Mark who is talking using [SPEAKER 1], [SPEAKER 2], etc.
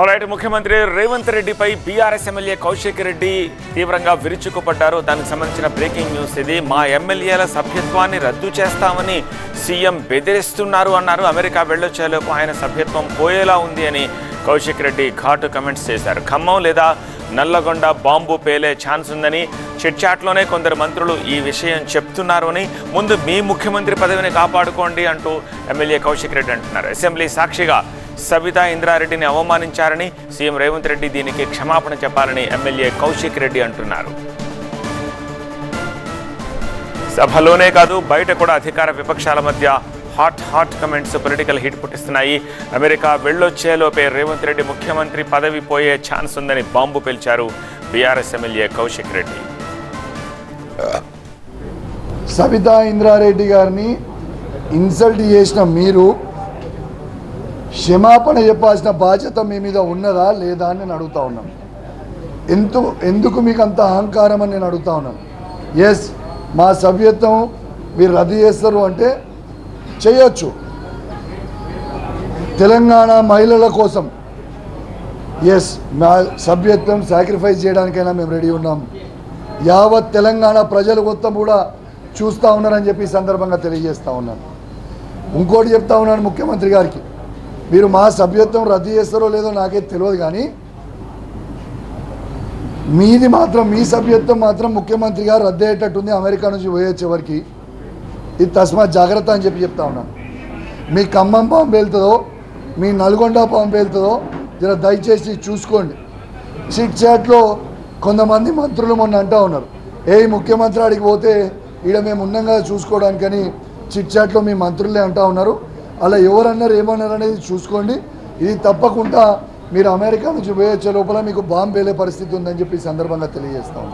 [SPEAKER 1] Alright ముఖ్యమంత్రి రేవంత్ రెడ్డిపై BRS MLA Kaushik Reddy తీవ్రంగా విరుచుకుపడ్డారు. దానికి సంబంధించిన బ్రేకింగ్ న్యూస్ ఇది. మా ఎమ్మెల్యేల సభ్యత్వాన్ని రద్దు చేస్తామని సీఎం బెదిరిస్తున్నారు అన్నారు. అమెరికా వెళ్ళొచ్చేలోపు ఆయన సభ్యత్వం పోయేలా ఉంది అని కౌశిక్ రెడ్డి ఘాటు కమెంట్స్ చేశారు. ఖమ్మం లేదా నల్లగొండ బాంబు పేలే ఛాన్స్ ఉందని చిట్చాట్లోనే కొందరు మంత్రులు ఈ విషయం చెప్తున్నారు అని ముందు మీ ముఖ్యమంత్రి పదవిని కాపాడుకోండి అంటూ ఎమ్మెల్యే కౌశిక్ రెడ్డి అంటున్నారు. అసెంబ్లీ సాక్షిగా సబితా ఇంద్రారెడ్డిని అవమానించారని సీఎం రేవంత్ రెడ్డి దీనికి క్షమాపణ చెప్పాలని ఎమ్మెల్యే కౌశిక్ రెడ్డి అంటున్నారు. సభలోనే కాదు బయట కూడా అధికార విపక్షాల మధ్య hot hot comments political heat పుట్టిస్తున్నాయి. America వెళ్ళొచ్చేలోపే రేవంత్ రెడ్డి ముఖ్యమంత్రి పదవి పోయే ఛాన్స్ ఉందని బాంబు పేల్చారు బీఆర్ఎస్ ఎమ్మెల్యే కౌశిక్ రెడ్డి.
[SPEAKER 2] సబితా ఇంద్రారెడ్డి గారిని ఇన్సల్ట్ చేసిన మీరు క్షమాపణ చెప్పాల్సిన బాధ్యత మీ మీద ఉన్నదా లేదా అని నేను అడుగుతా ఉన్నాను. ఎందుకు ఎందుకు మీకు అంత అహంకారం అని నేను అడుగుతా ఉన్నాను? ఎస్ మా సభ్యత్వం మీరు రద్దు చేస్తారు అంటే చేయొచ్చు. తెలంగాణ మహిళల కోసం. ఎస్ మా సభ్యత్వం సాక్రిఫైస్ చేయడానికైనా మేము రెడీ ఉన్నాం. యావత్ తెలంగాణ ప్రజలు మొత్తం కూడా చూస్తూ ఉన్నారని చెప్పి సందర్భంగా తెలియజేస్తూ ఉన్నాను. ఇంకోటి చెప్తా ఉన్నాను ముఖ్యమంత్రి గారికి. మీరు మా సభ్యత్వం రద్దు చేస్తారో లేదో నాకైతే తెలియదు కానీ మీది మాత్రం మీ సభ్యత్వం మాత్రం ముఖ్యమంత్రి గారు రద్దు అయ్యేటట్టుంది అమెరికా నుంచి పోయొచ్చే వరకు ఇది తస్మాత్ జాగ్రత్త అని చెప్పి చెప్తా ఉన్నాను మీ ఖమ్మం పాంపు వెళ్తుందో మీ నల్గొండ పాంపు వెళ్తుందో జర దయచేసి చూసుకోండి. చిట్ చాట్లో కొంతమంది మంత్రులు మొన్న అంటా ఉన్నారు. ఏ ముఖ్యమంత్రి ఆడికి పోతే ఈడ మేము ఉన్నాం కదా చూసుకోవడానికని చిట్ చాట్లో మీ మంత్రులే అంటా ఉన్నారు. అలా ఎవరన్నారు ఏమన్నారు అనేది చూసుకోండి. ఇది తప్పకుండా మీరు అమెరికా నుంచి పోయొచ్చే లోపల మీకు బాంబు వేలే పరిస్థితి ఉందని చెప్పి ఈ సందర్భంగా తెలియజేస్తాం